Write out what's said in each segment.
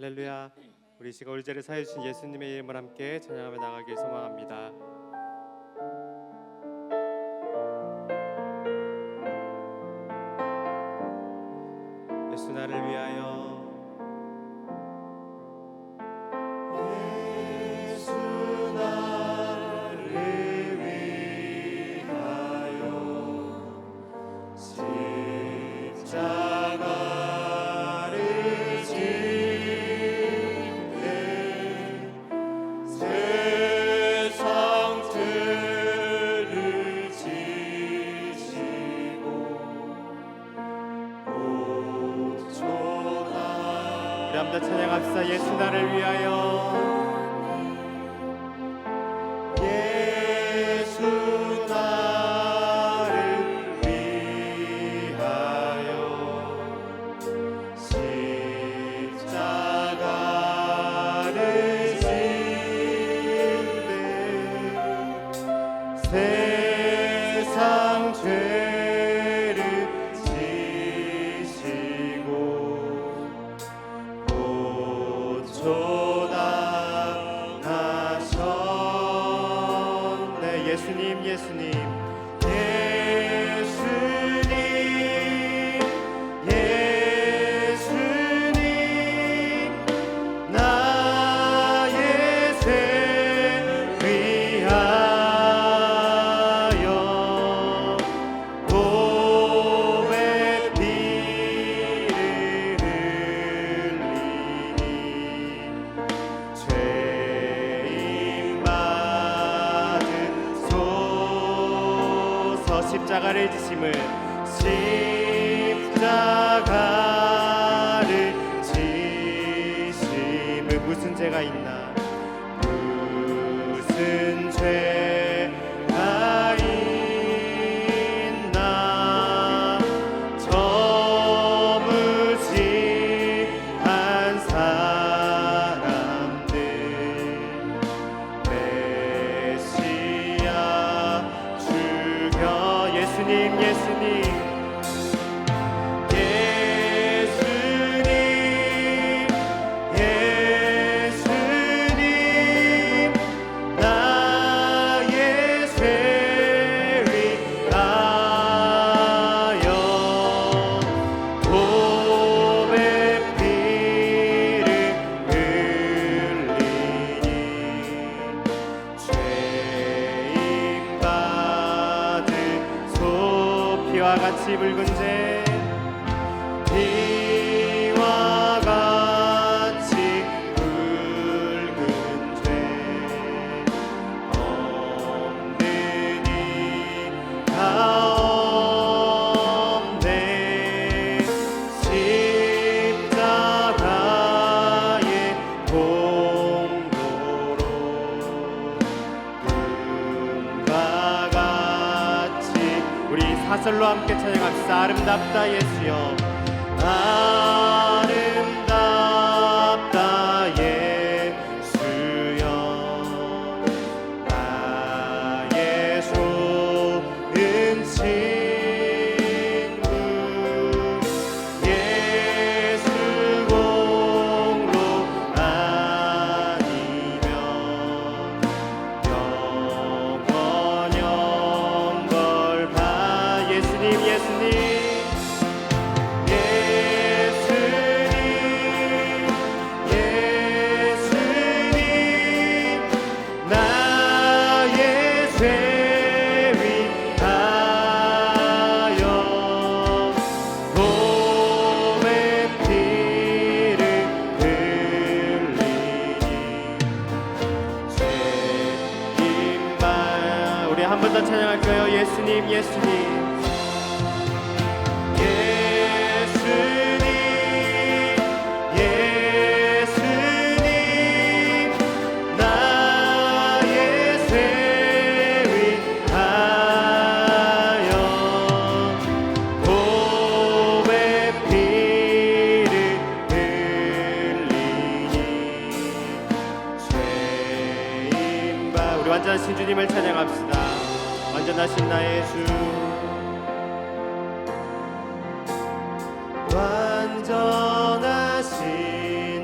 할렐루야. 우리 시가 우리 자리에 사해 주신 예수님의 이름을 함께 찬양하며 나가길 소망합니다. 예수 나를 위하여 So. 십자가를 지심을 십자가를 지심을 무슨 죄가 있나? 나와 같이 붉은 재 화설로 함께 찬양합시다 아름답다 예수여. 아 완전하신 주님을 찬양합시다. 완전하신 나의 주. 완전하신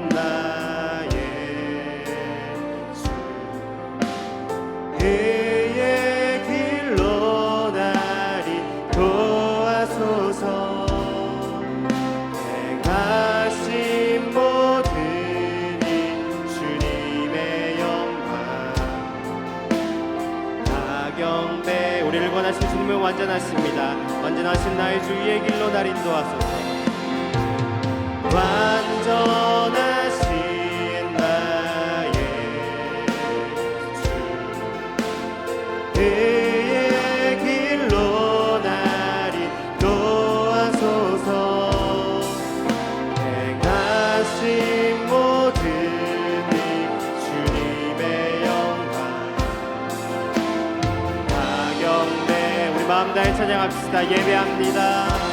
나의 주. 완전하십니다. 완전하신 나의 주 위의 길로 날 인도하소서. 합시다 예배합니다.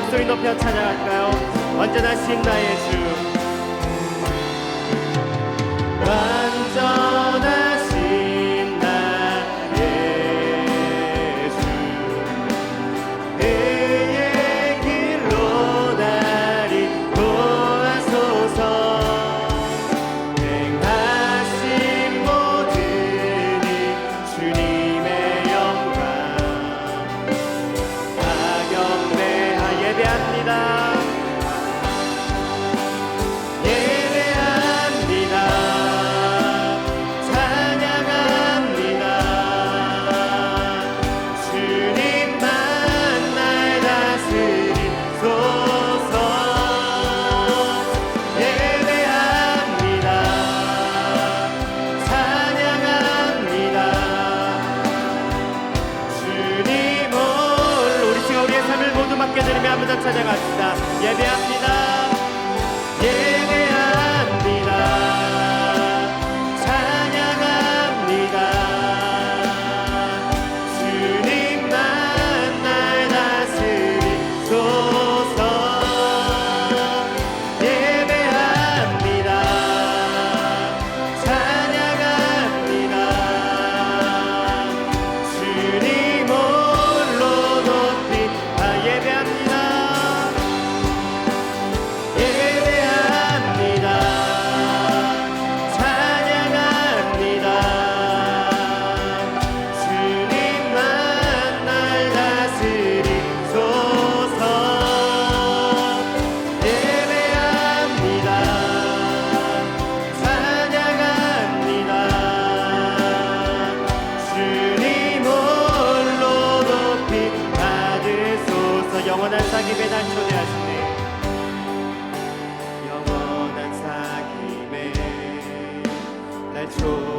목소리 높여 찬양할까요? 완전하신 나의 주 사기 배달 초대하시네. 영원한 사귐에 날 초대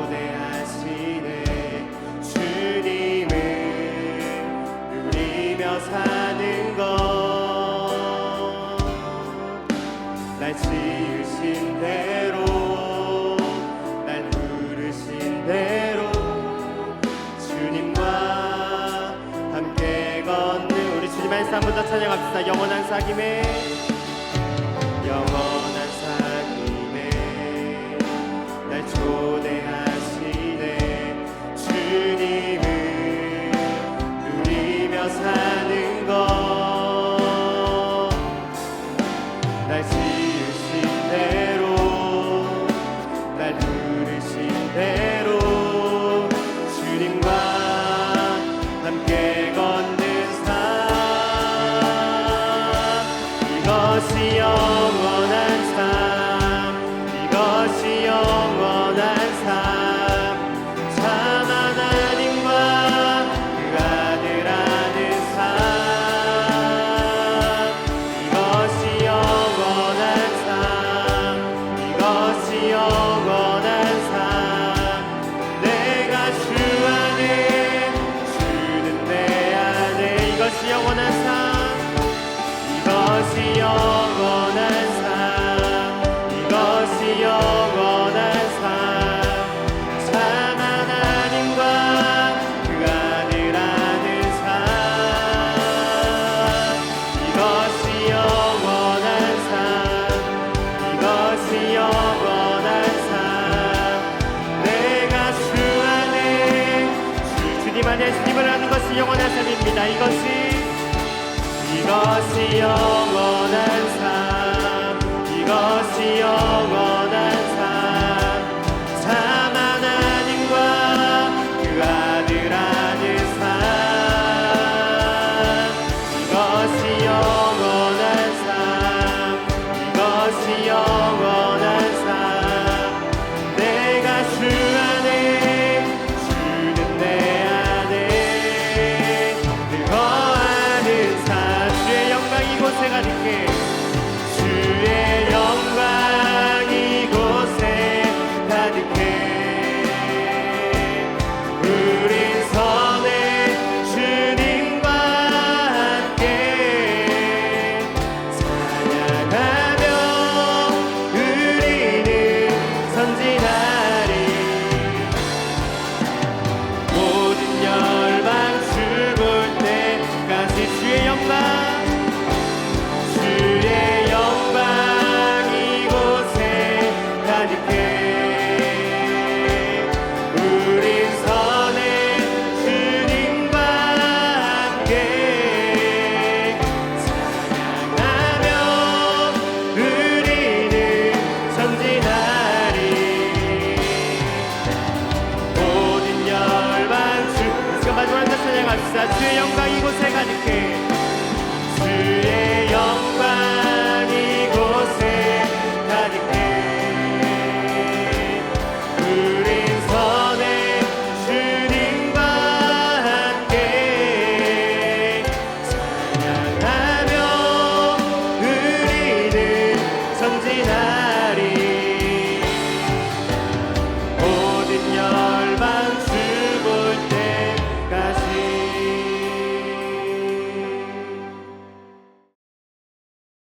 찬양합시다. 영원한 사귐에. 영원한 사귐에. 날 초대한 삶입니다. 이것이 이것이 영원